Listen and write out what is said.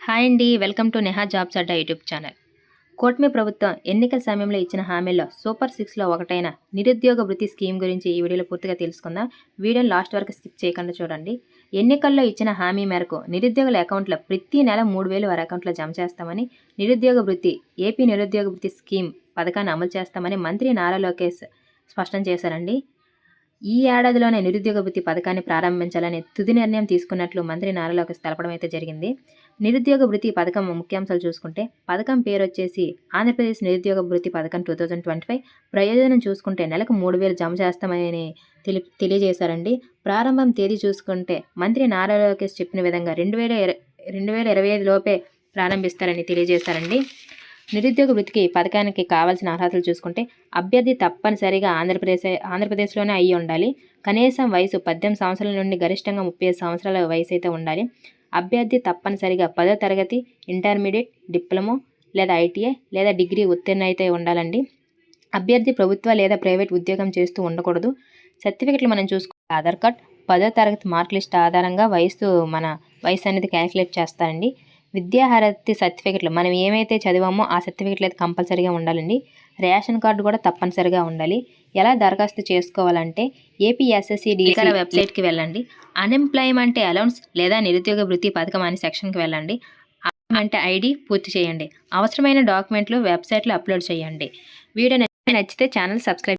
Hi అండి. Welcome to Neha jobs Adda YouTube channel. కూటమి ప్రభుత్వం ఎన్నికల సమయంలో ఇచ్చిన హామీల్లో సూపర్ సిక్స్లో ఒకటైన నిరుద్యోగ వృత్తి స్కీమ్ గురించి ఈ వీడియోలో పూర్తిగా తెలుసుకుందాం. వీడియోని లాస్ట్ వరకు స్కిప్ చేయకుండా చూడండి. ఎన్నికల్లో ఇచ్చిన హామీ మేరకు నిరుద్యోగుల అకౌంట్లో ప్రతి నెల మూడు వేలు వారి అకౌంట్లో జమ చేస్తామని నిరుద్యోగ వృత్తి ఏపీ నిరుద్యోగ వృత్తి స్కీమ్ పథకాన్ని అమలు చేస్తామని మంత్రి నారా లోకేష్ స్పష్టం చేశారండి. ఈ ఏడాదిలోనే నిరుద్యోగ వృత్తి పథకాన్ని ప్రారంభించాలని తుది నిర్ణయం తీసుకున్నట్లు మంత్రి నారా లోకేష్ తెలపడం అయితే జరిగింది. నిరుద్యోగ వృత్తి పథకం ముఖ్యాంశాలు చూసుకుంటే పథకం పేరు వచ్చేసి ఆంధ్రప్రదేశ్ నిరుద్యోగ వృత్తి పథకం టూ థౌజండ్ ట్వంటీ ఫైవ్ ప్రయోజనం చూసుకుంటే నెలకు మూడు వేలు జమ చేస్తామని తెలి తెలియజేశారండి. ప్రారంభం తేదీ చూసుకుంటే మంత్రి నారా లోకేష్ చెప్పిన విధంగా రెండు వేల ఇరవై రెండు వేల ఇరవై ఐదు లోపే ప్రారంభిస్తారని తెలియజేశారండి. నిరుద్యోగ వృత్తికి పథకానికి కావాల్సిన అర్హతలు చూసుకుంటే అభ్యర్థి తప్పనిసరిగా ఆంధ్రప్రదేశ్ ఆంధ్రప్రదేశ్లోనే అయ్యి ఉండాలి. కనీసం వయసు పద్దెనిమిది సంవత్సరాల నుండి గరిష్టంగా ముప్పై ఐదు సంవత్సరాల వయసు అయితే ఉండాలి. అభ్యర్థి తప్పనిసరిగా పదో తరగతి ఇంటర్మీడియట్ డిప్లొమా లేదా ఐటీఐ లేదా డిగ్రీ ఉత్తీర్ణ అయితే ఉండాలండి. అభ్యర్థి ప్రభుత్వ లేదా ప్రైవేట్ ఉద్యోగం చేస్తూ ఉండకూడదు. సర్టిఫికెట్లు మనం చూసుకుంటే ఆధార్ కార్డ్ పదో తరగతి మార్క్ లిస్ట్ ఆధారంగా వయసు మన వయసు అనేది క్యాలిక్యులేట్ చేస్తారండి. విద్యాహారతి సర్టిఫికెట్లు మనం ఏమైతే చదివామో ఆ సర్టిఫికెట్లు అయితే కంపల్సరీగా ఉండాలండి. రేషన్ కార్డు కూడా తప్పనిసరిగా ఉండాలి. ఎలా దరఖాస్తు చేసుకోవాలంటే ఏపీఎస్ఎస్సిడి వెబ్సైట్కి వెళ్ళండి. అన్ఎంప్లాయ్మెంట్ అలౌన్స్ లేదా నిరుద్యోగ వృత్తి పథకం అనే సెక్షన్కి వెళ్ళండి. అంటే ఐడి పూర్తి చేయండి. అవసరమైన డాక్యుమెంట్లు వెబ్సైట్లో అప్లోడ్ చేయండి. వీడియో నచ్చితే ఛానల్ సబ్స్క్రైబ్